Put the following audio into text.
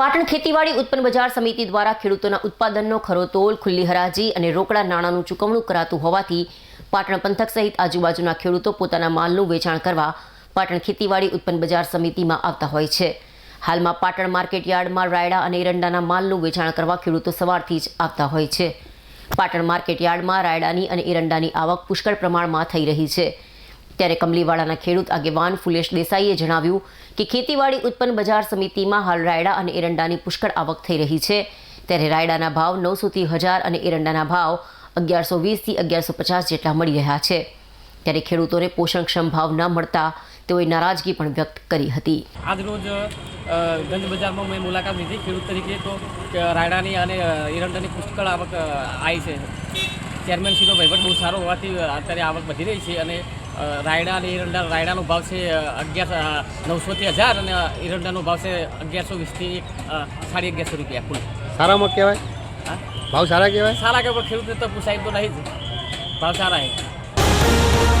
પાટણ ખેતીવાડી ઉત્પન્ન બજાર સમિતિ દ્વારા ખેડૂતોના ઉત્પાદનનો ખરો તોલ, ખુલ્લી હરાજી અને રોકડા નાણાંનું ચૂકવણું કરાતું હોવાથી પાટણ પંથક સહિત આજુબાજુના ખેડૂતો પોતાના માલનું વેચાણ કરવા પાટણ ખેતીવાડી ઉત્પન્ન બજાર સમિતિમાં આવતા હોય છે. હાલમાં પાટણ માર્કેટ યાર્ડમાં રાયડા અને એરંડાના માલનું વેચાણ કરવા ખેડૂતો સવારથી જ આવતા હોય છે. પાટણ માર્કેટ યાર્ડમાં રાયડાની અને એરંડાની આવક પુષ્કળ પ્રમાણમાં થઈ રહી છે. ત્યારે કમલીવાડાના ખેડૂત આગેવાન ફુલેશ દેસાઈએ જણાવ્યું કે ખેતીવાડી ઉત્પન્ન બજાર સમિતિમાં હાલ રાયડા અને એરંડાની પુષ્કળ આવક થઈ રહી છે. ત્યારે રાયડાના ભાવ નવસોથી હજાર અને એરંડાના ભાવ અગિયારસો વીસથી અગિયારસો પચાસ જેટલા મળી રહ્યા છે. ત્યારે ખેડૂતોને પોષણક્ષમ ભાવ ન મળતા તેઓએ નારાજગી પણ વ્યક્ત કરી હતી. આજરોજ ગંજ બજારમાં મેં મુલાકાત લીધી. ખેડૂત તરીકે તો રાયડાની અને એરંડાની પુષ્કળ આવક આવી છે. ચેરમેનશ્રીનો વહીવટ બહુ સારો હોવાથી અત્યારે આવક વધી રહી છે અને રાયડા અને એરંડા રાયડાનો ભાવ છે અગિયાર નવસોથી હજાર અને એરંડાનો ભાવ છે અગિયારસો વીસથી સાડી અગિયારસો રૂપિયા કુલ. સારામાં કહેવાય હા? ભાવ સારા કહેવાય સારા કહેવાય ખેડૂતને તો પૂછાય તો નહીં જ. ભાવ સારા છે.